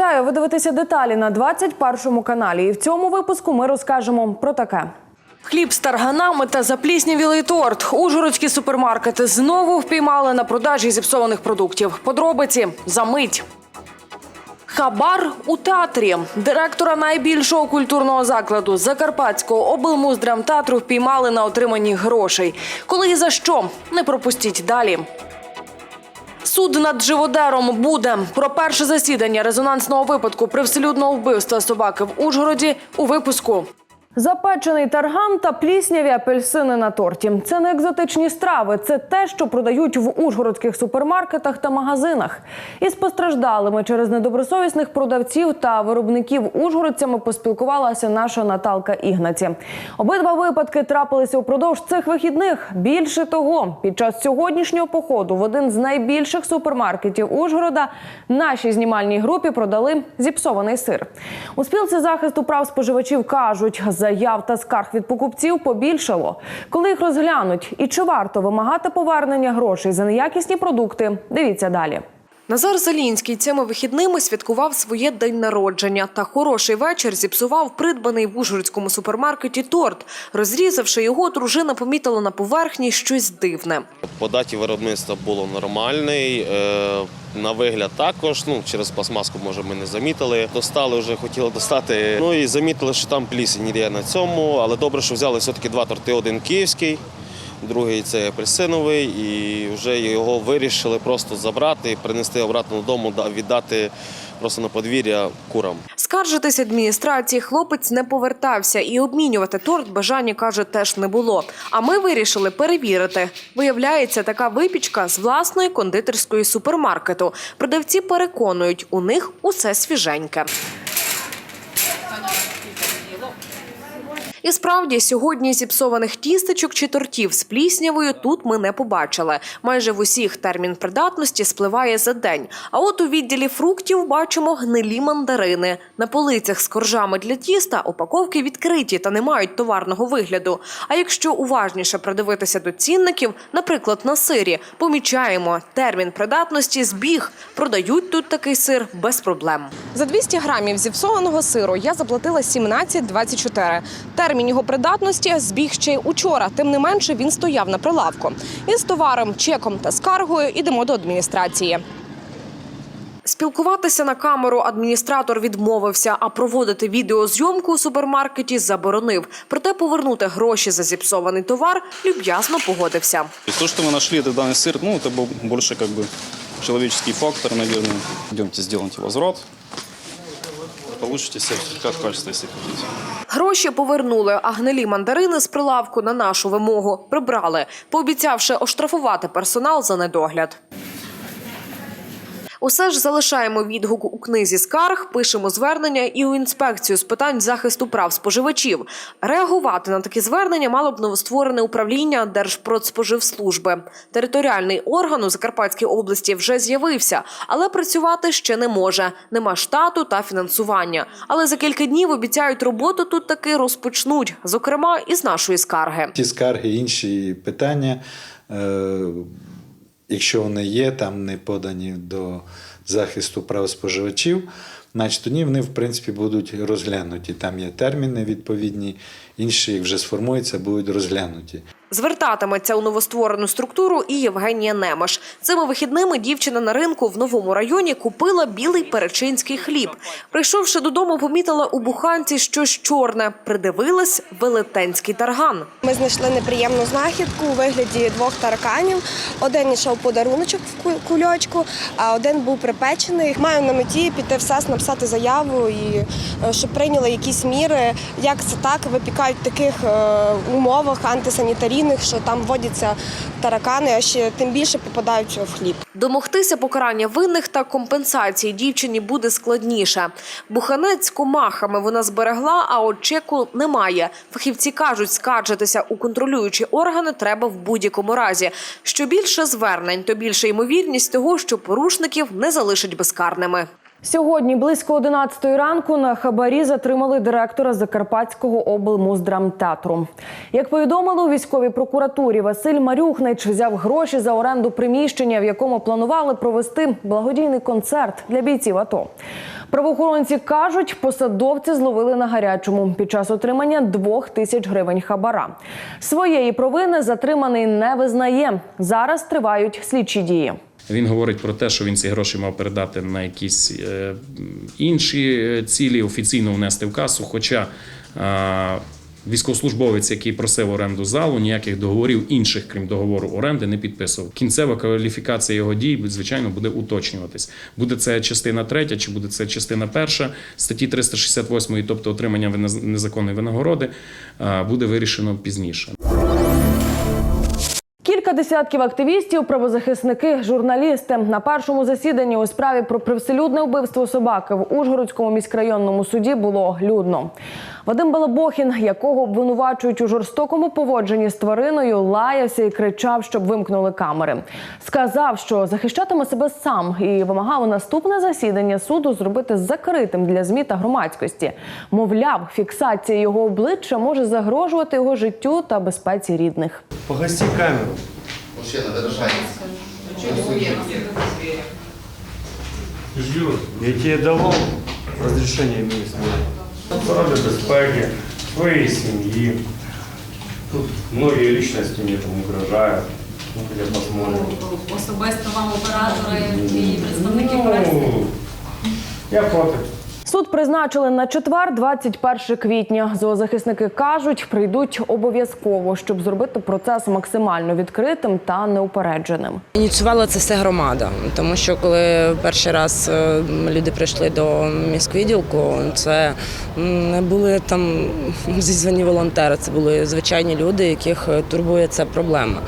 Вітаю! Ви дивитеся деталі на 21 каналі. І в цьому випуску ми розкажемо про таке. Хліб з тарганами та запліснявілий торт. Ужгородські супермаркети знову впіймали на продажі зіпсованих продуктів. Подробиці за мить. Хабар у театрі директора найбільшого культурного закладу Закарпатського облмуздрамтеатру впіймали на отриманні грошей. Коли і за що не пропустіть далі. Суд над живодером буде про перше засідання резонансного випадку привселюдного вбивства собаки в Ужгороді у випуску. Запечений тарган та плісняві апельсини на торті. Це не екзотичні страви, це те, що продають в ужгородських супермаркетах та магазинах. Із постраждалими через недобросовісних продавців та виробників ужгородцями поспілкувалася наша Наталка Ігнаці. Обидва випадки трапилися упродовж цих вихідних. Більше того, під час сьогоднішнього походу в один з найбільших супермаркетів Ужгорода нашій знімальній групі продали зіпсований сир. У спілці захисту прав споживачів кажуть, заяв та скарг від покупців побільшало. Коли їх розглянуть і чи варто вимагати повернення грошей за неякісні продукти, дивіться далі. Назар Залінський цими вихідними святкував своє день народження та хороший вечір зіпсував придбаний в Ужгородському супермаркеті торт. Розрізавши його, дружина помітила на поверхні щось дивне. По даті виробництва було нормальний. е, На вигляд також, ну через пластмаску, може, ми не замітили. Достали вже хотіли достати. Ну і замітили, що там плісень є на цьому, але добре, що взяли все-таки два торти: один київський, другий це апельсиновий, і вже його вирішили просто забрати, принести обратно додому, да- віддати просто на подвір'я курам. Скаржитись адміністрації хлопець не повертався і обмінювати торт бажання каже теж не було. А ми вирішили перевірити. Виявляється, така випічка з власної кондитерської супермаркету. Продавці переконують, у них усе свіженьке. І справді сьогодні зіпсованих тістечок чи тортів з пліснявою тут ми не побачили. Майже в усіх термін придатності спливає за день. А от у відділі фруктів бачимо гнилі мандарини. На полицях з коржами для тіста упаковки відкриті та не мають товарного вигляду. А якщо уважніше придивитися до цінників, наприклад, на сирі, помічаємо термін придатності збіг. Продають тут такий сир без проблем. За 200 грамів зіпсованого сиру я заплатила 17,24. Термін його придатності збіг ще й учора. Тим не менше він стояв на прилавку. Із товаром, чеком та скаргою ідемо до адміністрації. Спілкуватися на камеру адміністратор відмовився, а проводити відеозйомку у супермаркеті заборонив. Проте повернути гроші за зіпсований товар люб'язно погодився. И то, что мы нашли этот данный сыр, ну, это был больше как бы человеческий фактор, наверное. Идемте, сделайте возврат. Получите сертификат качества, если хотите. Гроші повернули, а гнилі мандарини з прилавку на нашу вимогу прибрали, пообіцявши оштрафувати персонал за недогляд. Усе ж залишаємо відгук у книзі скарг, пишемо звернення і у інспекцію з питань захисту прав споживачів. Реагувати на такі звернення мало б новостворене управління Держпродспоживслужби. Територіальний орган у Закарпатській області вже з'явився, але працювати ще не може. Нема штату та фінансування. Але за кілька днів обіцяють роботу тут таки розпочнуть, зокрема із нашої скарги. Ті скарги, інші питання, е, якщо вони є, там не подані до захисту прав споживачів, значить тоді вони, в принципі, будуть розглянуті. Там є терміни відповідні, інші, як вже сформуються, будуть розглянуті. Звертатиметься у новостворену структуру і Євгенія Немаш. Цими вихідними дівчина на ринку в новому районі купила білий перечинський хліб. Прийшовши додому, помітила у буханці щось чорне. Придивилась велетенський тарган. Ми знайшли неприємну знахідку у вигляді двох тараканів. Один йшов подаруночок в кульочку, а один був припечений. Маю на меті піти в СЕС, написати заяву і е, щоб прийняли якісь міри. Як це так випікають в таких е, умовах антисанітарійних, що там вводяться таракани, а ще тим більше попадають в хліб. Домогтися покарання винних та компенсації дівчині буде складніше. Буханець комахами вона зберегла, а от чеку немає. Фахівці кажуть, скаржитися у контролюючі органи треба в будь-якому разі. Що більше звернень, то більше ймовірність того, що порушників не залишать безкарними. Сьогодні близько 11 ранку на хабарі затримали директора Закарпатського облмуздрамтеатру. Як повідомили у військовій прокуратурі, Василь Марюхнич взяв гроші за оренду приміщення, в якому планували провести благодійний концерт для бійців АТО. Правоохоронці кажуть, посадовці зловили на гарячому під час отримання двох тисяч гривень хабара. Своєї провини затриманий не визнає. Зараз тривають слідчі дії. Він говорить про те, що він ці гроші мав передати на якісь е, інші е, цілі, офіційно внести в касу. Хоча е, військовослужбовець, який просив оренду залу, ніяких договорів інших, крім договору оренди, не підписував. Кінцева кваліфікація його дій, звичайно, буде уточнюватись. Буде це частина третя, чи буде це частина перша статті 368, тобто отримання незаконної винагороди, буде вирішено пізніше. Десятків активістів, правозахисники, журналісти на першому засіданні у справі про привселюдне вбивство собаки в Ужгородському міськрайонному суді було людно. Вадим Балабохін, якого обвинувачують у жорстокому поводженні з твариною, лаявся і кричав, щоб вимкнули камери. Сказав, що захищатиме себе сам і вимагав наступне засідання суду зробити закритим для змі та громадськості. Мовляв, фіксація його обличчя може загрожувати його життю та безпеці рідних. Погаси камеру. Мужчина, дорожайте. Жду. Я тебе давал разрешение местное. Ради безпеки, твоей семьи. Тут многие личности мне там угрожают. Ну, хотя посмотрим. Особисто вам оператори і представники преси. Ну, я проти. Суд призначили на четвер, 21 квітня. Зоозахисники кажуть, прийдуть обов'язково, щоб зробити процес максимально відкритим та неупередженим. Ініціювала це все громада, тому що коли перший раз е, люди прийшли до міськвідділку, це не були там зізвані волонтери, це були звичайні люди, яких е, турбує ця проблема.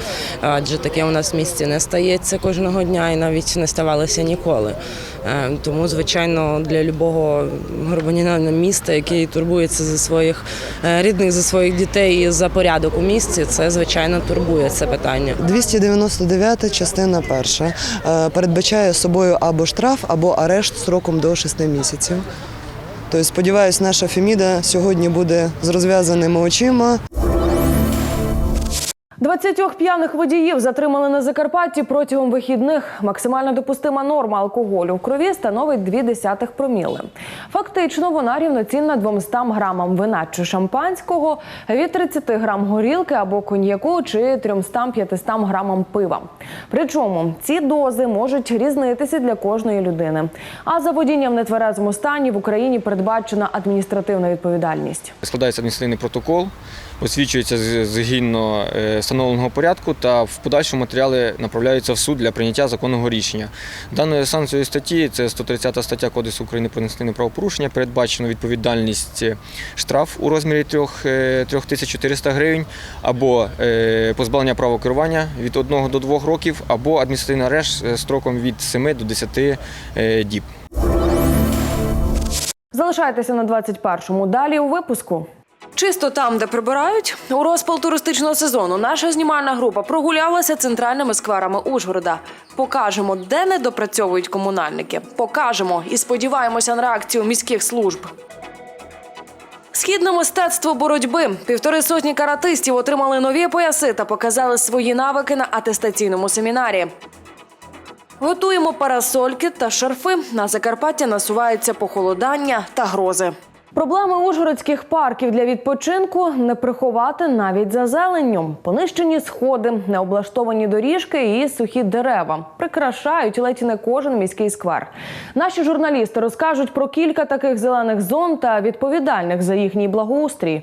Адже таке у нас в місті не стається кожного дня і навіть не ставалося ніколи. Е, Тому, звичайно, для любого громадянина міста, який турбується за своїх е, рідних, за своїх дітей і за порядок у місті, це звичайно турбує це питання. 299 частина перша е, передбачає собою або штраф, або арешт строком до 6 місяців. Тобто, сподіваюсь, наша Феміда сьогодні буде з розв'язаними очима. 20 п'яних водіїв затримали на Закарпатті протягом вихідних. Максимальна допустима норма алкоголю в крові становить 2 десятих проміли. Фактично, вона рівноцінна 200 грамам вина чи шампанського, від 30 грам горілки або коньяку чи 300-500 грамам пива. Причому ці дози можуть різнитися для кожної людини. А за водіння в нетверезому стані в Україні передбачена адміністративна відповідальність. Складається адміністративний протокол, освічується згідно е, встановленого порядку та в подальшому матеріали направляються в суд для прийняття законного рішення. Даною санкцією статті, це 130 стаття Кодексу України про адміністративне правопорушення, передбачено відповідальність е, штраф у розмірі 3400 гривень або е, позбавлення права керування від 1 до 2 років, або адміністративний арешт е, строком від 7 до 10 е, діб. Залишайтеся на 21-му. Далі у випуску. Чисто там, де прибирають, у розпал туристичного сезону наша знімальна група прогулялася центральними скверами Ужгорода. Покажемо, де не допрацьовують комунальники. Покажемо і сподіваємося на реакцію міських служб. Східне мистецтво боротьби. Півтори сотні каратистів отримали нові пояси та показали свої навики на атестаційному семінарі. Готуємо парасольки та шарфи. На Закарпаття насувається похолодання та грози. Проблеми ужгородських парків для відпочинку не приховати навіть за зеленню. Понищені сходи, необлаштовані доріжки і сухі дерева прикрашають ледь не кожен міський сквер. Наші журналісти розкажуть про кілька таких зелених зон та відповідальних за їхній благоустрій.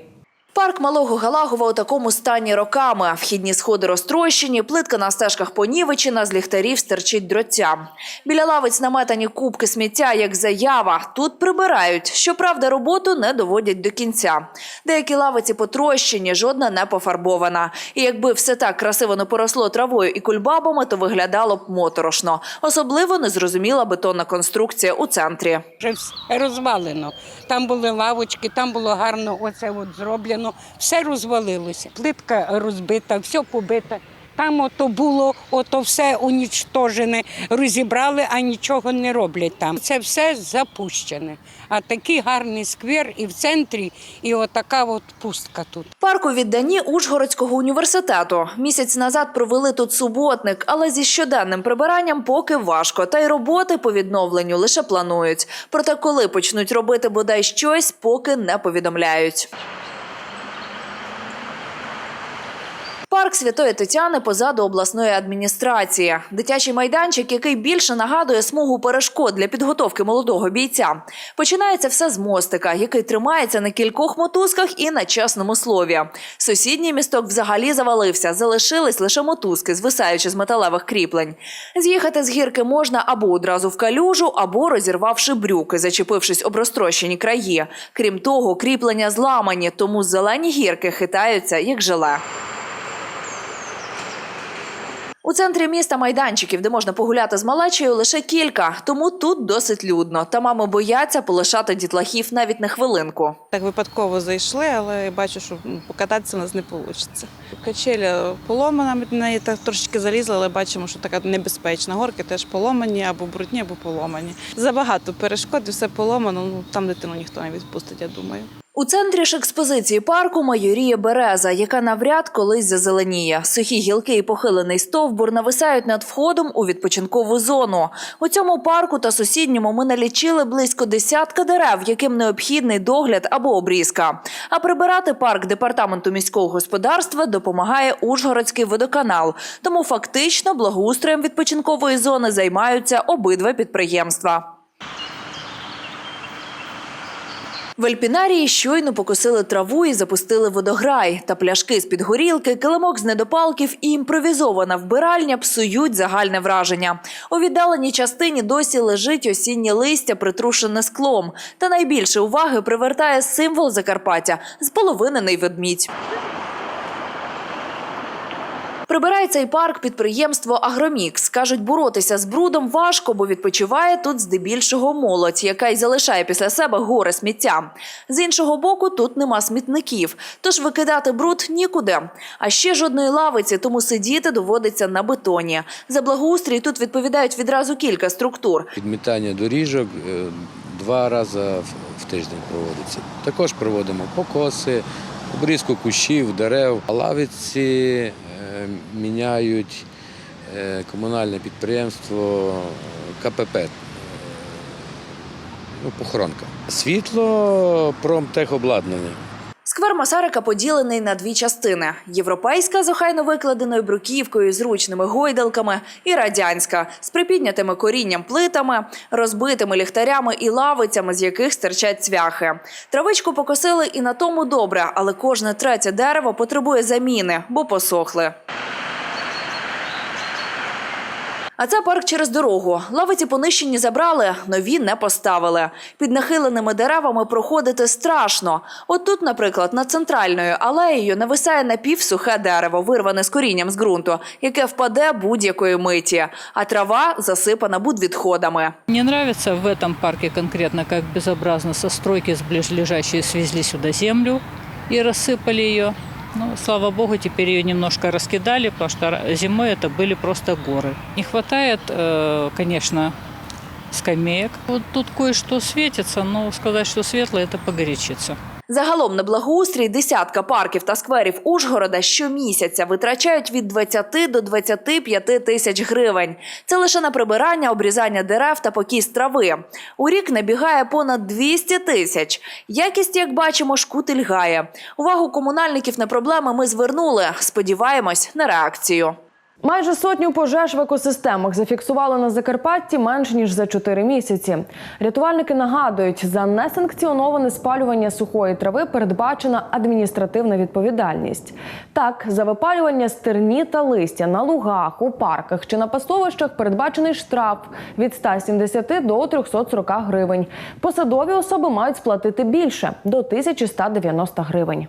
Парк Малого Галагова у такому стані роками. Вхідні сходи розтрощені, плитка на стежках понівечена, з ліхтарів стерчить дротця. Біля лавиць наметані кубки сміття, як заява. Тут прибирають. Щоправда, роботу не доводять до кінця. Деякі лавиці потрощені, жодна не пофарбована. І якби все так красиво не поросло травою і кульбабами, то виглядало б моторошно. Особливо незрозуміла бетонна конструкція у центрі. Вже розвалено. Там були лавочки, там було гарно оце от зроблено. Все розвалилося. Плитка розбита, все побите. Там ото було, ото все унічтожене, розібрали, а нічого не роблять там. Це все запущене. А такий гарний сквер і в центрі, і отака от пустка тут. Парк у відданні Ужгородського університету. Місяць назад провели тут суботник, але зі щоденним прибиранням поки важко. Та й роботи по відновленню лише планують. Проте, коли почнуть робити бодай щось, поки не повідомляють. Парк Святої Тетяни позаду обласної адміністрації. Дитячий майданчик, який більше нагадує смугу перешкод для підготовки молодого бійця. Починається все з мостика, який тримається на кількох мотузках і на чесному слові. Сусідній місток взагалі завалився. Залишились лише мотузки, звисаючи з металевих кріплень. З'їхати з гірки можна або одразу в калюжу, або розірвавши брюки, зачепившись об розтрощені краї. Крім того, кріплення зламані, тому зелені гірки хитаються як желе. У центрі міста майданчиків, де можна погуляти з малечею, лише кілька, тому тут досить людно. Та мами бояться полишати дітлахів навіть на хвилинку. Так випадково зайшли, але бачу, що покататися у нас не вийде. Качеля поломана, неї так трошечки залізли, але бачимо, що така небезпечна. Горки теж поломані, або брудні, або поломані. Забагато перешкод, все поломано. Ну там дитину ніхто не відпустить, я думаю. У центрі ж експозиції парку майоріє береза, яка навряд колись зазеленіє. Сухі гілки і похилений стовбур нависають над входом у відпочинкову зону. У цьому парку та сусідньому ми налічили близько десятка дерев, яким необхідний догляд або обрізка. А прибирати парк департаменту міського господарства допомагає Ужгородський водоканал. Тому фактично благоустроєм відпочинкової зони займаються обидва підприємства. В Ельпінарії щойно покосили траву і запустили водограй. Та пляшки з-під горілки, килимок з недопалків і імпровізована вбиральня псують загальне враження. У віддаленій частині досі лежить осіннє листя, притрушене склом. Та найбільше уваги привертає символ Закарпаття – з половинений ведмідь. Прибирає цей парк підприємство Агромікс. Кажуть, боротися з брудом важко, бо відпочиває тут здебільшого молодь, яка й залишає після себе горе сміття. З іншого боку, тут нема смітників, тож викидати бруд нікуди. А ще жодної лавиці, тому сидіти доводиться на бетоні. За благоустрій тут відповідають відразу кілька структур. Підмітання доріжок е, два рази в- тиждень проводиться. Також проводимо покоси, обрізку кущів, дерев. Лавиці міняють е, комунальне підприємство КПП. е, Ну, похоронка. Світло, промтехобладнання. Сквер Масарика поділений на дві частини: європейська з охайно викладеною бруківкою, зручними гойдалками, і радянська з припіднятими корінням плитами, розбитими ліхтарями і лавицями, з яких стирчать цвяхи. Травичку покосили і на тому добре, але кожне третє дерево потребує заміни, бо посохли. А це парк через дорогу. Лавиці понищені забрали, нові не поставили. Під нахиленими деревами проходити страшно. От тут, наприклад, над центральною алеєю нависає напівсухе дерево, вирване з корінням з ґрунту, яке впаде будь-якої миті. А трава засипана будвідходами. Мне нравится в этом парке конкретно, как безобразно со стройки с ближайшие свезли сюда землю и рассыпали ее. Ну, слава богу, теперь ее немножко раскидали, потому что ра- зимой это были просто горы. Не хватает, э, конечно, скамеек. Вот тут кое-что светится, но сказать, что светлое, это погорячиться. Загалом на благоустрій десятка парків та скверів Ужгорода щомісяця витрачають від 20 до 25 тисяч гривень. Це лише на прибирання, обрізання дерев та покіс трави. У рік набігає понад 200 тисяч. Якість, як бачимо, шкути льгає. Увагу комунальників на проблеми ми звернули. Сподіваємось на реакцію. Майже сотню пожеж в екосистемах зафіксували на Закарпатті менш ніж за 4 місяці. Рятувальники нагадують, за несанкціоноване спалювання сухої трави передбачена адміністративна відповідальність. Так, за випалювання стерні та листя на лугах, у парках чи на пастовищах передбачений штраф від 170 до 340 гривень. Посадові особи мають сплатити більше до 1190 гривень.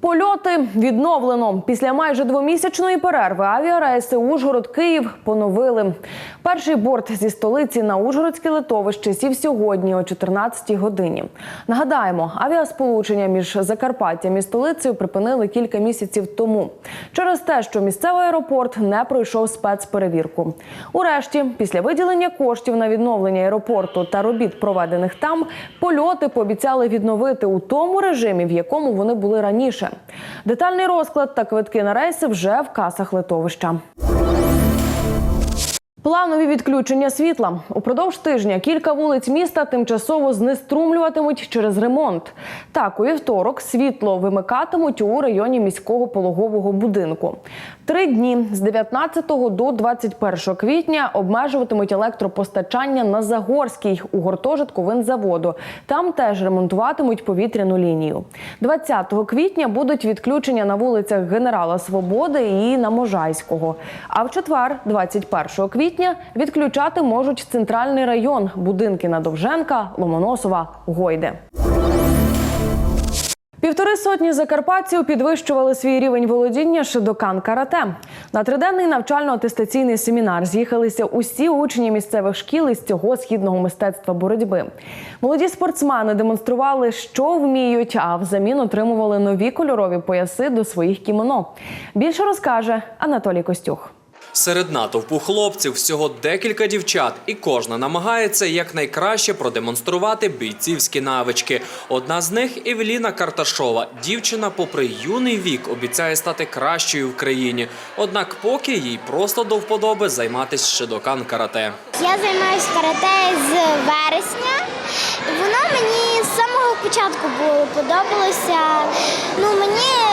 Польоти відновлено. Після майже двомісячної перерви авіарейси Ужгород-Київ поновили. Перший борт зі столиці на Ужгородське литовище сів сьогодні о 14 годині. Нагадаємо, авіасполучення між Закарпаттям і столицею припинили кілька місяців тому через те, що місцевий аеропорт не пройшов спецперевірку. Урешті, після виділення коштів на відновлення аеропорту та робіт, проведених там, польоти пообіцяли відновити у тому режимі, в якому вони були раніше. Детальний розклад та квитки на рейси вже в касах литовища. Планові відключення світла упродовж тижня кілька вулиць міста тимчасово знеструмлюватимуть через ремонт. Так, у вівторок світло вимикатимуть у районі міського пологового будинку. Три дні з 19 до 21 квітня обмежуватимуть електропостачання на Загорській у гуртожитку винзаводу. Там теж ремонтуватимуть повітряну лінію. 20 квітня будуть відключення на вулицях Генерала Свободи і на Можайського. А в четвер, 21 квітня, відключати можуть центральний район, будинки на Довженка, Ломоносова, Гойде. Півтори сотні закарпатців підвищували свій рівень володіння шидокан карате. На триденний навчально-атестаційний семінар з'їхалися усі учні місцевих шкіл із цього східного мистецтва боротьби. Молоді спортсмени демонстрували, що вміють, а взамін отримували нові кольорові пояси до своїх кімоно. Більше розкаже Анатолій Костюх. Серед натовпу хлопців всього декілька дівчат, і кожна намагається якнайкраще продемонструвати бійцівські навички. Одна з них Евеліна Карташова. Дівчина, попри юний вік, обіцяє стати кращою в країні. Однак, поки їй просто до вподоби займатися шидокан карате. Я займаюся карате з вересня. Воно мені з самого початку було подобалося. Ну мені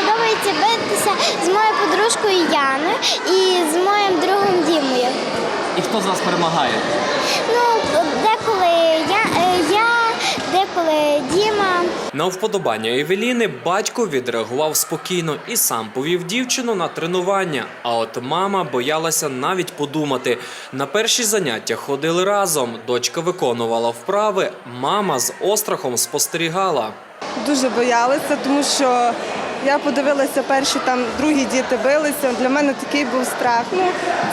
подобається битися з моєю подружкою Яною і з моїм другом Дімою. І хто з вас перемагає? Ну, деколи я, е, я деколи Діма. На вподобання Евеліни батько відреагував спокійно і сам повів дівчину на тренування. А от мама боялася навіть подумати. На перші заняття ходили разом. Дочка виконувала вправи. Мама з острахом спостерігала. Дуже боялася, тому що я подивилася перші там другі діти билися. Для мене такий був страх. Ну,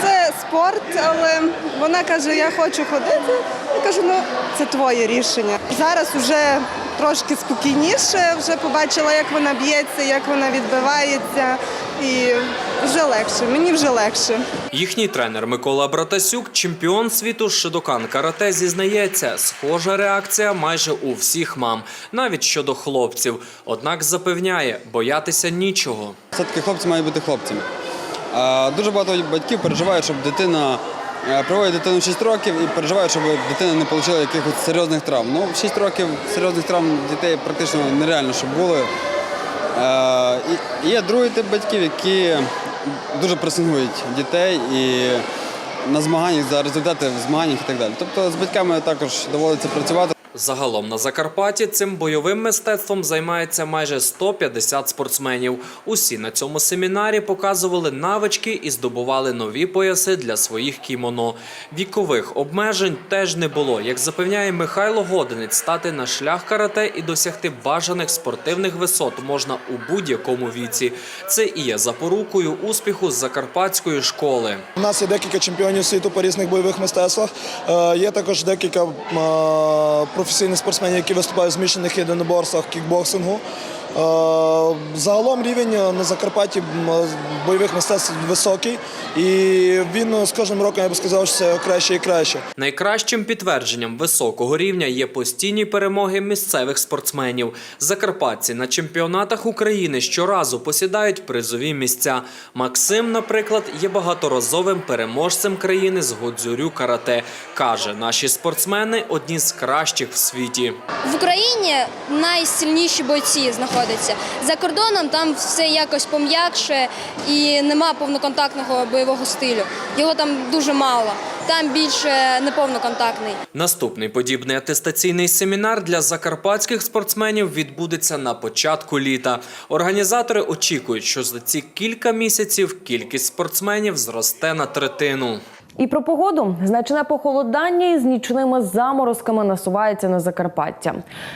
це спорт, але вона каже, я хочу ходити. Я кажу, ну це твоє рішення. Зараз вже трошки спокійніше, вже побачила, як вона б'ється, як вона відбивається. І вже легше, мені вже легше. Їхній тренер Микола Братасюк, чемпіон світу з шидокан карате, зізнається, схожа реакція майже у всіх мам, навіть щодо хлопців. Однак запевняє, боятися нічого. Все-таки хлопці мають бути хлопцями. Дуже багато батьків переживають, щоб дитина е, приводить дитину в 6 років і переживають, щоб дитина не отримала якихось серйозних травм. Ну, в 6 років серйозних травм дітей практично нереально, щоб були. Е, є другий тип батьків, які дуже пресингують дітей і на змаганнях за результати в змаганнях і так далі. Тобто з батьками також доводиться працювати. Загалом на Закарпатті цим бойовим мистецтвом займається майже 150 спортсменів. Усі на цьому семінарі показували навички і здобували нові пояси для своїх кімоно. Вікових обмежень теж не було. Як запевняє Михайло Годинець, стати на шлях карате і досягти бажаних спортивних висот можна у будь-якому віці. Це і є запорукою успіху з закарпатської школи. У нас є декілька чемпіонів світу по різних бойових мистецтвах. Е, Є також декілька е, професійних спортсменів, які виступають в змішаних єдиноборствах, кікбоксингу. Е, Загалом рівень на Закарпатті бойових мистецтв високий, і він з кожним роком я би сказав, що це краще і краще. Найкращим підтвердженням високого рівня є постійні перемоги місцевих спортсменів. Закарпатці на чемпіонатах України щоразу посідають призові місця. Максим, наприклад, є багаторазовим переможцем країни з Годзюрю карате. Каже, наші спортсмени одні з кращих в світі. В Україні найсильніші бойці знаходяться. За кордоном там все якось пом'якше і нема повноконтактного бойового стилю. Його там дуже мало. Там більше неповноконтактний. Наступний подібний атестаційний семінар для закарпатських спортсменів відбудеться на початку літа. Організатори очікують, що за ці кілька місяців кількість спортсменів зросте на третину. І про погоду значне похолодання із нічними заморозками насувається на Закарпаття.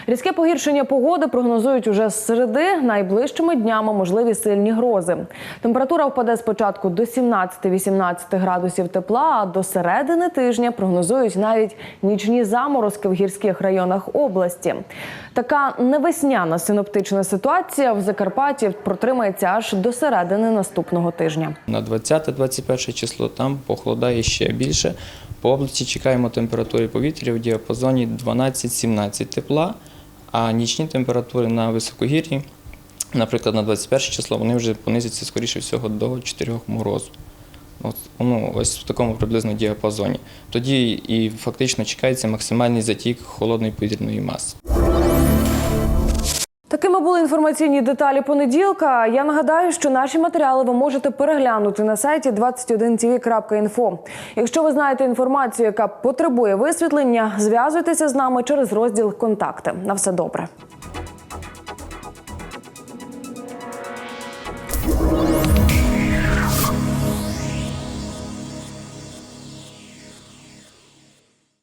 Різке погіршення погоди прогнозують уже з середи. Найближчими днями можливі сильні грози. Температура впаде спочатку до 17-18 градусів тепла, а до середини тижня прогнозують навіть нічні заморозки в гірських районах області. Така невесняна синоптична ситуація в Закарпатті протримається аж до середини наступного тижня. На 20-21 число там похолодає ще більше. По області чекаємо температури повітря в діапазоні 12-17 тепла, а нічні температури на високогір'ї, наприклад, на 21 число, вони вже понизяться, скоріше всього, до 4 морозу. От, ну, ось в такому приблизно діапазоні. Тоді і фактично чекається максимальний затік холодної повітряної маси. Такими були інформаційні деталі понеділка. Я нагадаю, що наші матеріали ви можете переглянути на сайті 21tv.info. Якщо ви знаєте інформацію, яка потребує висвітлення, зв'язуйтеся з нами через розділ Контакти. На все добре.